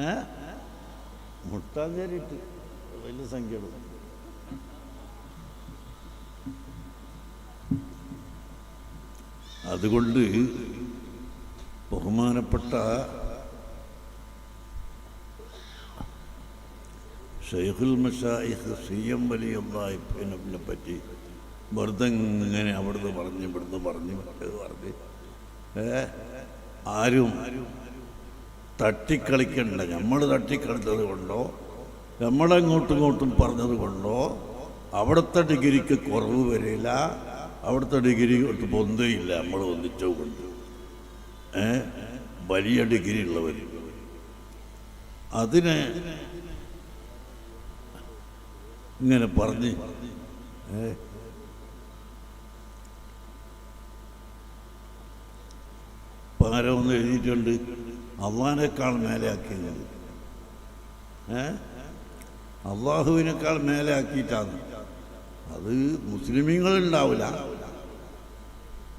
ഏ? മുട്ടാഞ്ചേരിട്ട് വലിയ സംഖ്യ അതുകൊണ്ട് ബഹുമാനപ്പെട്ട ഷെയ്ഖുൽ മഷായിഖ് സി എം വലിയുള്ളതിനെ പറ്റി വെറുതെ ഇങ്ങനെ അവിടുന്ന് പറഞ്ഞ് ഇവിടുന്ന് പറഞ്ഞ് മറ്റേത് പറഞ്ഞ് ഏ? ആരും തട്ടിക്കളിക്കണ്ട. നമ്മൾ തട്ടിക്കളിച്ചത് കൊണ്ടോ നമ്മളങ്ങോട്ടും ഇങ്ങോട്ടും പറഞ്ഞത് കൊണ്ടോ അവിടുത്തെ ഡിഗ്രിക്ക് കുറവ് വരില്ല. അവിടുത്തെ ഡിഗ്രി ഒട്ട് പൊന്തയില്ല. നമ്മൾ ഒന്നിച്ചത് കൊണ്ട് ഏ? വലിയ ഡിഗ്രി ഉള്ളവർ അതിന് ഇങ്ങനെ പറഞ്ഞ് ഏ? ഒന്ന് എഴുതിയിട്ടുണ്ട്. അള്ളാഹിനേക്കാൾ മേലെയാക്കിയത്. ഏ? അള്ളാഹുവിനേക്കാൾ മേലെ ആക്കിയിട്ടാണ് അത് മുസ്ലിമീങ്ങളുണ്ടാവില്ല.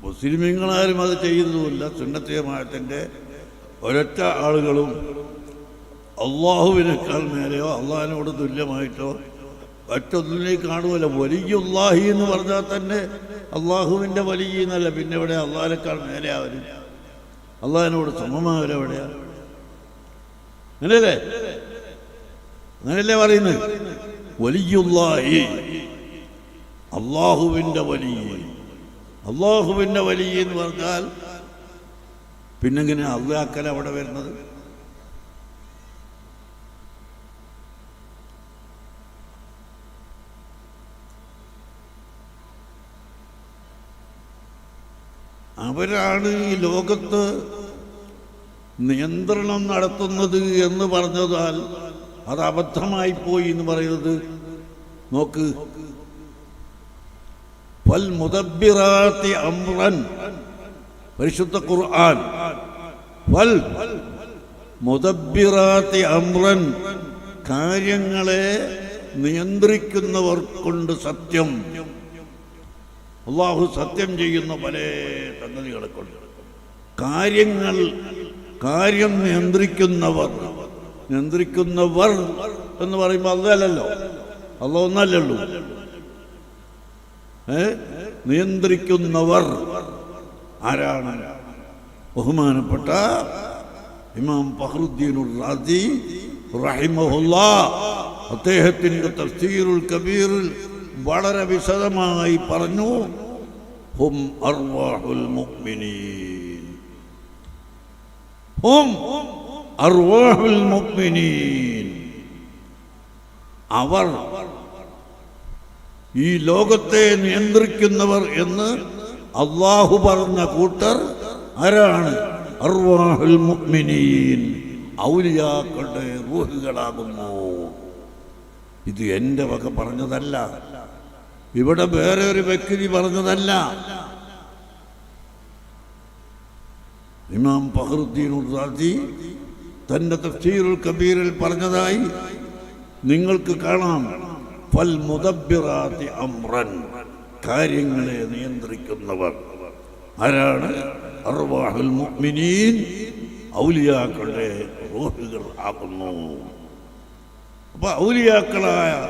മുസ്ലിമീങ്ങളാരും അത് ചെയ്യുന്നുമില്ല സുന്നത്തീയമായത്തിന്റെ ഒരൊറ്റ ആളുകളും അള്ളാഹുവിനേക്കാൾ മേലെയോ അള്ളാഹിനോട് തുല്യമായിട്ടോ മറ്റൊന്നിനെ കാണുമല്ല വലിയുല്ലാഹി എന്ന് പറഞ്ഞാൽ തന്നെ അള്ളാഹുവിന്റെ വലിയ എന്നല്ല. പിന്നെ ഇവിടെ അള്ളാഹിനേക്കാൾ മേലെ അള്ളാഹിനോട് സമമാവരെവിടെയാ അങ്ങനെയല്ലേ? അങ്ങനെയല്ലേ പറയുന്നത്? വലിയുള്ളായി അള്ളാഹുവിന്റെ വലിയ അള്ളാഹുവിന്റെ വലിയ എന്ന് പറഞ്ഞാൽ പിന്നെങ്ങനെ അള്ളാക്കല അവിടെ വരുന്നത്? അവരാണ് ഈ ലോകത്ത് നിയന്ത്രണം നടത്തുന്നത് എന്ന് പറഞ്ഞതാൽ അത് അബദ്ധമായി പോയി എന്ന് പറയുന്നത്. നോക്ക്. ഫൽ മുദബ്ബിറാത്തി അമ്രൻ പരിശുദ്ധ ഖുർആൻ. ഫൽ മുദബ്ബിറാത്തി അമ്രൻ കാര്യങ്ങളെ നിയന്ത്രിക്കുന്നവർ കൊണ്ട് സത്യം. അള്ളാഹു സത്യം ചെയ്യുന്ന പല സംഗതികളെ കൊണ്ട്. കാര്യങ്ങൾ കാര്യം നിയന്ത്രിക്കുന്നവർ നിയന്ത്രിക്കുന്നവർ എന്ന് പറയുമ്പോൾ അതല്ലല്ലോ അല്ല ഒന്നല്ലല്ലോ. ഏ? നിയന്ത്രിക്കുന്നവർ ആരാണ്? ബഹുമാനപ്പെട്ട ഇമാം ഫഹ്റുദ്ദീനുർ റാസി റഹിമഹുല്ല. അദ്ദേഹത്തിന്റെ തഫ്സീറുൽ കബീറിൽ വളരെ വിശദമായി പറഞ്ഞു ഹും അർവാഹുൽ മുഅ്മിനീൻ. അവർ ഈ ലോകത്തെ നിയന്ത്രിക്കുന്നവർ എന്ന് അള്ളാഹു പറഞ്ഞ കൂട്ടർ ആരാണ്? അർവാഹുൽ മുഅ്മിനീൻ. ഔലിയാക്കളുടെ റൂഹുകളാകുന്നു. ഇത് എന്റെ വക പറഞ്ഞതല്ല. ഇവിടെ വേറെ ഒരു വ്യക്തി പറഞ്ഞതല്ല. ഇമാം ഫഹറുദ്ദീൻ റാസി തന്റെ തഫ്സീറുൽ കബീറിൽ പറഞ്ഞതായി നിങ്ങൾക്ക് കാണാം. ഫൽ മുദബ്ബിറാത്തി അംറൻ കാര്യങ്ങളെ നിയന്ത്രിക്കുന്നവർ. ആരാണ്? അർവാഹുൽ മുഅ്മിനീൻ. ഔലിയാക്കളുടെ റൂഹുകൾ ആകുന്നു. അപ്പൊ ഔലിയാക്കളായ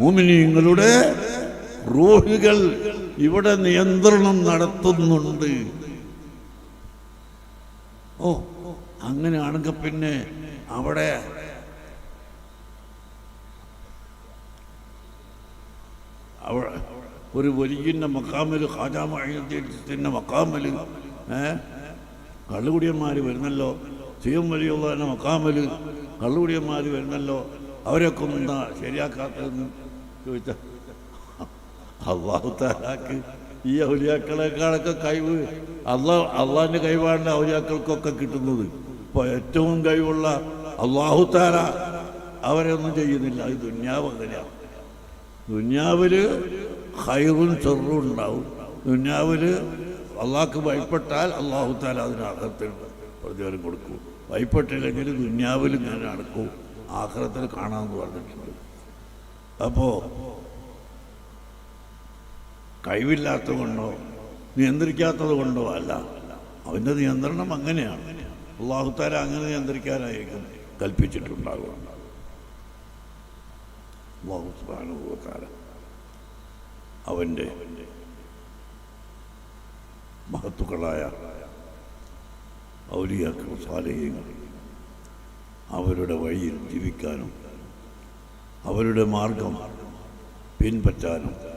മുമിനീങ്ങളുടെ റൂഹുകൾ ഇവിടെ നിയന്ത്രണം നടത്തുന്നുണ്ട്. ഓ അങ്ങനെയാണെങ്കിൽ പിന്നെ അവിടെ ഒരു വലിയ മക്കാമൽ ഖാജാമത്തിന്റെ മക്കാമൽ ഏ? കള്ളുകുടിയന്മാർ വരുന്നല്ലോ. സിയം വലിയുള്ള മക്കാമൽ കള്ളുകുടിയന്മാർ വരുന്നല്ലോ. അവരൊക്കെ ഒന്നും എന്താ ശരിയാക്കാത്തതെന്ന് ചോദിച്ച അള്ളാഹു താലാക്ക് ഈ ഔലിയാക്കളെക്കാളൊക്കെ കഴിവ്. അള്ളാ അള്ളാഹിന്റെ കഴിവാണ് ഔലിയാക്കൾക്കൊക്കെ കിട്ടുന്നത്. ഇപ്പോൾ ഏറ്റവും കഴിവുള്ള അള്ളാഹു താല അവരെ ഒന്നും ചെയ്യുന്നില്ല. ഈ ദുന്യാവ് അങ്ങനെയാണ് ദുന്യാവിൽ ഹൈറും ചെറും ഉണ്ടാവും. ദുന്യാവിൽ അള്ളാഹ്ക്ക് ഭയപ്പെട്ടാൽ അള്ളാഹു താല അതിന് അർഹത്തിൽ പ്രതിഫലം കൊടുക്കും. ഭയപ്പെട്ടില്ലെങ്കിൽ ദുന്യാവിൽ ഞാൻ നടക്കും. ആഹ്റത്തിൽ കാണാമെന്ന് പറഞ്ഞിട്ടുണ്ട്. അപ്പോൾ കഴിവില്ലാത്തത് കൊണ്ടോ നിയന്ത്രിക്കാത്തത് കൊണ്ടോ അല്ല. അവന്റെ നിയന്ത്രണം അങ്ങനെയാണ്. അള്ളാഹുത്താര അങ്ങനെ നിയന്ത്രിക്കാനായിരിക്കും കൽപ്പിച്ചിട്ടുണ്ടാകും അവന്റെ മഹത്തുക്കളായ ഔലിയാക്കൾ അവരുടെ വഴിയിൽ ജീവിക്കാനും അവരുടെ മാർഗം പിൻപറ്റാനും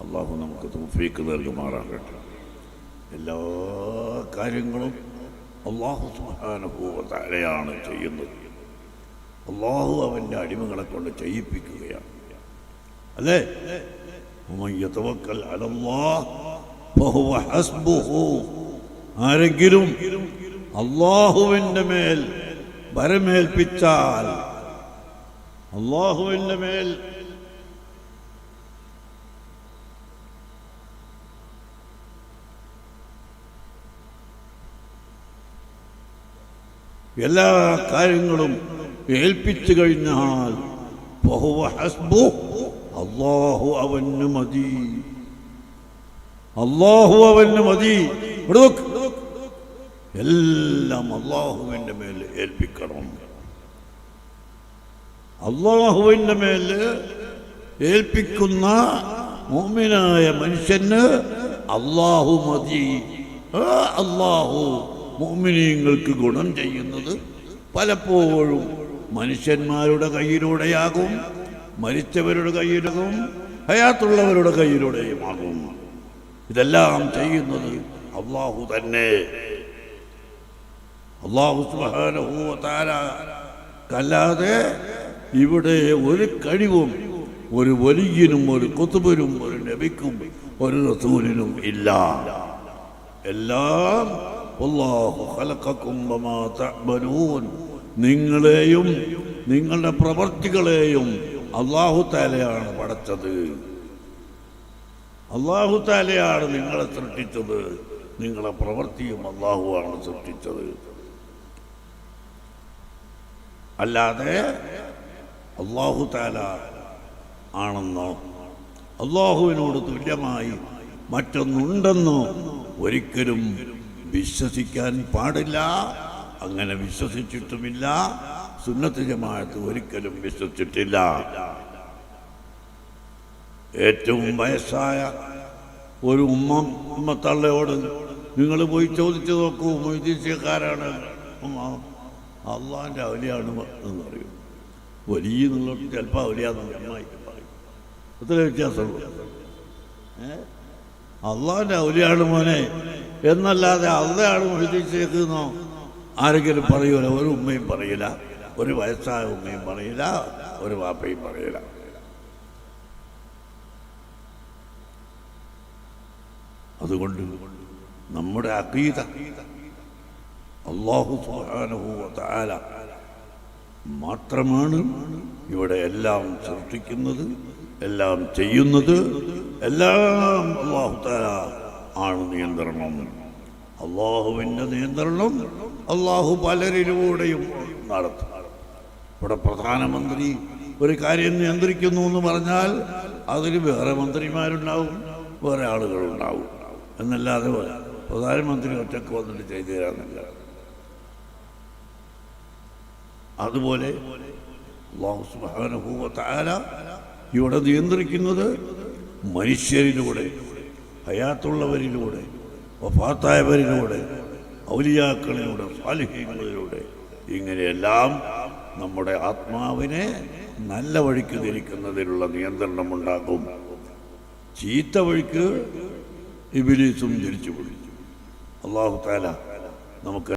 അള്ളാഹു നമുക്ക് തോഫീക്ക് നൽകുമാറാകട്ടെ. എല്ലാ കാര്യങ്ങളും അള്ളാഹു സുഹാനുഭൂവത്താരെയാണ് ചെയ്യുന്നത്. അള്ളാഹു അവന്റെ അടിമകളെ കൊണ്ട് ചെയ്യിപ്പിക്കുകയാണ്. അല്ലേ? ആരെങ്കിലും അള്ളാഹുവിന്റെ മേൽ വരമേൽപ്പിച്ചാൽ അള്ളാഹുവിന്റെ മേൽ എല്ലാ കാര്യങ്ങളും ഏൽപ്പിച്ചു കഴിഞ്ഞാൽ അള്ളാഹു അവന് മതി. അള്ളാഹു അവന് മതി. എല്ലാം അള്ളാഹുവിന്റെ മേൽ ഏൽപ്പിക്കണം. അള്ളാഹുവിന്റെ മേൽ ഏൽപ്പിക്കുന്ന മോമിനായ മനുഷ്യന് അള്ളാഹു മതി. അള്ളാഹു മോമിനീങ്ങൾക്ക് ഗുണം ചെയ്യുന്നത് പലപ്പോഴും മനുഷ്യന്മാരുടെ കയ്യിലൂടെയാകും മരിച്ചവരുടെ കയ്യിലും ഹയാത്തുള്ളവരുടെ കയ്യിലൂടെയുമാകും. ഇതെല്ലാം ചെയ്യുന്നത് അള്ളാഹു തന്നെ. അള്ളാഹു അല്ലാതെ ഇവിടെ ഒരു കഴിവും ഒരു വലിയനും ഒരു കൊത്തുപരും ഒരു നബിക്കും ഒരു റസൂലിനും ഇല്ല. എല്ലാം നിങ്ങളെയും നിങ്ങളുടെ പ്രവർത്തികളെയും അള്ളാഹു താലയാണ് പടച്ചത്. അള്ളാഹു താലയാണ് നിങ്ങളെ സൃഷ്ടിച്ചത്. നിങ്ങളെ പ്രവൃത്തിയും അള്ളാഹുവാണ് സൃഷ്ടിച്ചത്. അല്ലാതെ അള്ളാഹു താല ആണെന്നോ അള്ളാഹുവിനോട് തുല്യമായി മറ്റൊന്നുണ്ടെന്നോ ഒരിക്കലും വിശ്വസിക്കാൻ പാടില്ല. അങ്ങനെ വിശ്വസിച്ചിട്ടുമില്ല. സുന്നത്ത് ജമാഅത്ത് ഒരിക്കലും വിശ്വസിച്ചിട്ടില്ല. ഏറ്റവും വയസ്സായ ഒരു ഉമ്മ ഉമ്മത്തള്ളയോട് നിങ്ങൾ പോയി ചോദിച്ചു നോക്കൂ മൊയ്തീസ്യക്കാരാണ് അള്ളാന്റെ അവലിയാണ് എന്ന് പറയും. വലിയ നിങ്ങളോട്ട് ചിലപ്പോൾ അവലിയാന്ന് അമ്മായി പറയും. അത്ര വ്യത്യാസമുള്ളൂ. അള്ളാന്റെ അവലിയാണ് മോനെ എന്നല്ലാതെ അള്ളയാണ് മൊയ്തീസ്യക്കുന്നോ ആരെങ്കിലും പറയൂല ഒരു ഉമ്മയും പറയില്ല. ഒരു വയസ്സായ ഉമ്മയും പറയില്ല ഒരു വാപ്പയും പറയില്ല. അതുകൊണ്ട് നമ്മുടെ അഖീദ അള്ളാഹു സുബ്ഹാനഹു വ മാത്രമാണ് ഇവിടെ എല്ലാം സൃഷ്ടിക്കുന്നത് എല്ലാം ചെയ്യുന്നത്. എല്ലാം അള്ളാഹു തആല ആണ് നിയന്ത്രണം. അള്ളാഹുവിന്റെ നിയന്ത്രണം അള്ളാഹു പലരിലൂടെയും നടത്തും. ഇവിടെ പ്രധാനമന്ത്രി ഒരു കാര്യം നിയന്ത്രിക്കുന്നു എന്ന് പറഞ്ഞാൽ അതിൽ വേറെ മന്ത്രിമാരുണ്ടാവും വേറെ ആളുകളുണ്ടാവും. എന്നല്ലാതെ പ്രധാനമന്ത്രി ഒറ്റയ്ക്ക് വന്നിട്ട് ചെയ്തു തരാമെന്നില്ല അതുപോലെ ഇവിടെ നിയന്ത്രിക്കുന്നത് മനുഷ്യരിലൂടെ ഹയാത്തുള്ളവരിലൂടെ വഫാത്തായവരിലൂടെ ഔലിയാക്കളിലൂടെ ഫാലിഹ്യങ്ങളിലൂടെ ഇങ്ങനെയെല്ലാം നമ്മുടെ ആത്മാവിനെ നല്ല വഴിക്ക് തിരിക്കുന്നതിനുള്ള നിയന്ത്രണം ഉണ്ടാകും ചീത്ത വഴിക്ക് ഇബിലീസും തിരിച്ചു പിടിച്ചു അള്ളാഹു താല നമുക്ക്